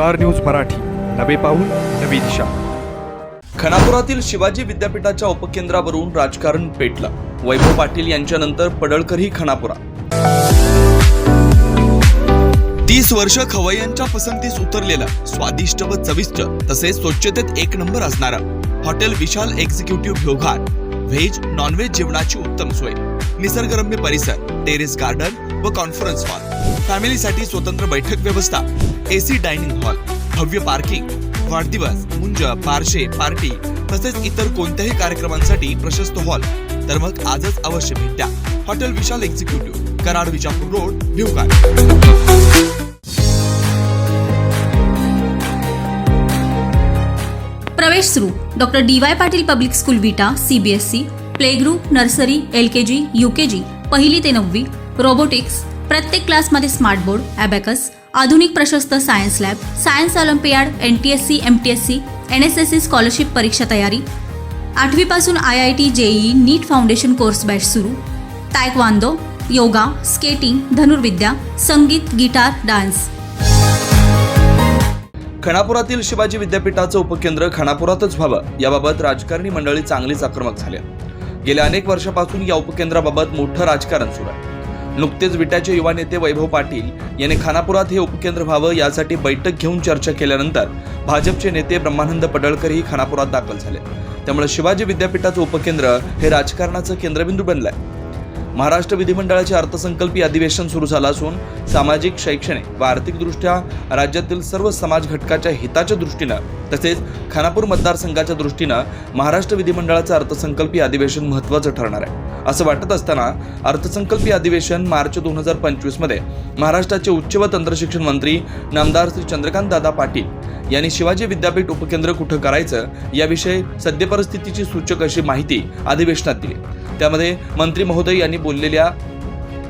Star news Marathi. नवे पाऊल नवी दिशा. खानापुरातील शिवाजी विद्यापीठाच्या उपकेंद्रावरून राजकारण पेटलं. वैभव पाटील यांच्यानंतर पडळकरही खानापुरा तीस वर्ष खवय्यांच्या पसंतीस उतरलेलं स्वादिष्ट व चविष्ट तसेच स्वच्छतेत एक नंबर असणारं hotel Vishal executive Bhivghat veg non veg जेवणाची उत्तम सोय. निसर्गरम्य परिसर टेरेस गार्डन व कॉन्फरन्स हॉल फॅमिलीसाठी स्वतंत्र बैठक व्यवस्था. एसी डायनिंग हॉल भव्य पार्किंग वाढदिवस मुंज पारशे पार्टी तसेच इतर कोणत्याही कार्यक्रमांसाठी प्रशस्त हॉल. तर मग आजच अवश्य भेट. द्या hotel Vishal executive Karad Vijapur road भिवकाळ प्रवेश सुरू. Doctor D Y Patil public school Vita CBSE play group nursery L K G U K G पहिली ते नववी रोबोटिक्स प्रत्येक क्लासमध्ये स्मार्ट बोर्ड ॲबॅकस आधुनिक प्रशस्त science lab science olympiad N T S C M T S C N S S C scholarship परीक्षा तयारी. आठवीपासून I I T JEE NEET foundation course batch सुरू. तायकवांदो योगा स्केटिंग धनुर्विद्या संगीत guitar dance. खानापुरातील शिवाजी विद्यापीठाचं उपकेंद्र खानापुरातच व्हावं याबाबत राजकारणी मंडळी चांगलीच आक्रमक झाल्या. गेल्या अनेक वर्षापासून या उपकेंद्राबाबत मोठं राजकारण सुरू आहे. नुकतेच विट्याचे युवा नेते वैभव पाटील यांनी खानापुरात हे उपकेंद्र व्हावं यासाठी बैठक घेऊन चर्चा केल्यानंतर भाजपचे नेते ब्रह्मानंद पडळकरही खानापुरात दाखल झाले. त्यामुळे शिवाजी विद्यापीठाचं उपकेंद्र हे राजकारणाचं केंद्रबिंदू बनलंय. महाराष्ट्र विधिमंडळाचे अर्थसंकल्पीय अधिवेशन सुरू झालं असून सामाजिक शैक्षणिक व आर्थिकदृष्ट्या राज्यातील सर्व समाज घटकाच्या हिताच्या दृष्टीनं तसेच खानापूर मतदारसंघाच्या दृष्टीनं महाराष्ट्र विधिमंडळाचं अर्थसंकल्पीय अधिवेशन महत्त्वाचं ठरणार आहे. असं वाटत असताना अर्थसंकल्पीय अधिवेशन मार्च दोन हजार पंचवीसमध्ये महाराष्ट्राचे उच्च व तंत्रशिक्षण मंत्री नामदार श्री चंद्रकांत दादा पाटील यांनी शिवाजी विद्यापीठ उपकेंद्र कुठं करायचं याविषयी सद्यपरिस्थितीची सूचक अशी माहिती अधिवेशनात दिली. त्यामध्ये मंत्री महोदय यांनी बोललेल्या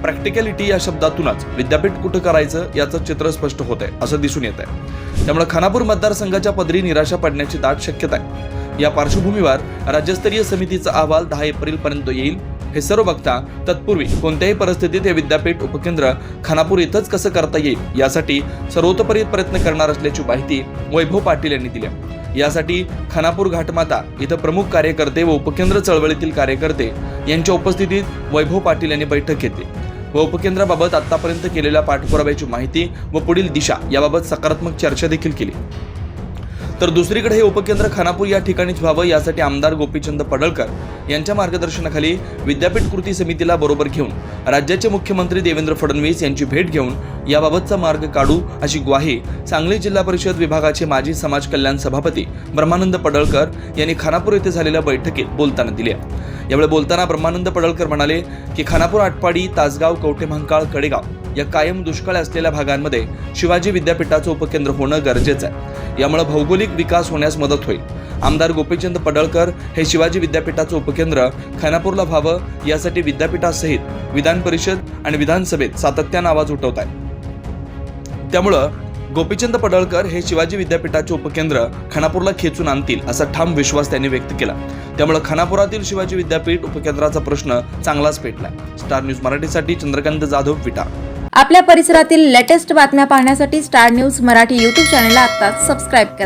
प्रॅक्टिकॅलिटी या शब्दातूनच विद्यापीठ कुठं करायचं याचं चित्र स्पष्ट होत आहे असं दिसून येत आहे त्यामुळे खानापूर मतदारसंघाच्या पदरी निराशा पडण्याची दाट शक्यता आहे. या पार्श्वभूमीवर राज्यस्तरीय समितीचा अहवाल दहा एप्रिल पर्यंत येईल. हे सर्व बघता तत्पूर्वी कोणत्याही परिस्थितीत हे विद्यापीठ उपकेंद्र खानापूर इथंच कसं करता येईल यासाठी सर्वतोपरी प्रयत्न करणार असल्याची माहिती वैभव पाटील यांनी दिली आहे. यासाठी खानापूर घाटमाता इथं प्रमुख कार्यकर्ते व उपकेंद्र चळवळीतील कार्यकर्ते यांच्या उपस्थितीत वैभव पाटील यांनी बैठक घेतली. व उपकेंद्राबाबत आतापर्यंत केलेल्या पाठपुराव्याची माहिती व पुढील दिशा याबाबत सकारात्मक चर्चा देखील केली. तर दुसरीकडे हे उपकेंद्र खानापूर या ठिकाणीच व्हावं यासाठी आमदार गोपीचंद पडळकर यांच्या मार्गदर्शनाखाली विद्यापीठ कृती समितीला बरोबर घेऊन राज्याचे मुख्यमंत्री देवेंद्र फडणवीस यांची भेट घेऊन याबाबतचा मार्ग काढू अशी ग्वाही सांगली जिल्हा परिषद विभागाचे माजी समाज कल्याण सभापती ब्रह्मानंद पडळकर यांनी खानापूर येथे झालेल्या बैठकीत बोलताना दिली यावेळी बोलताना ब्रह्मानंद पडळकर म्हणाले की खानापूर आटपाडी तासगाव कवठेमहांकाळ कडेगाव या कायम दुष्काळ असलेल्या भागांमध्ये शिवाजी विद्यापीठाचं उपकेंद्र होणं गरजेचं आहे. यामुळे भौगोलिक विकास होण्यास मदत होईल. आमदार गोपीचंद पडळकर हे शिवाजी विद्यापीठाचं उपकेंद्र खानापूरला व्हावं यासाठी विद्यापीठासहित विधान परिषद आणि विधानसभेत सातत्यानं आवाज उठवत आहेत. त्यामुळं गोपीचंद पडळकर हे शिवाजी विद्यापीठाचे उपकेंद्र खानापूरला खेचून आणतील असा ठाम विश्वास त्यांनी व्यक्त केला. त्यामुळे खानापुरातील शिवाजी विद्यापीठ उपकेंद्राचा प्रश्न चांगलाच पेटलाय. स्टार न्यूज मराठीसाठी चंद्रकांत जाधव विटा. आपल्या परिसरातील लेटेस्ट बातम्या पाहण्यासाठी स्टार न्यूज मराठी युट्यूब चॅनलला आता सबस्क्राईब करा.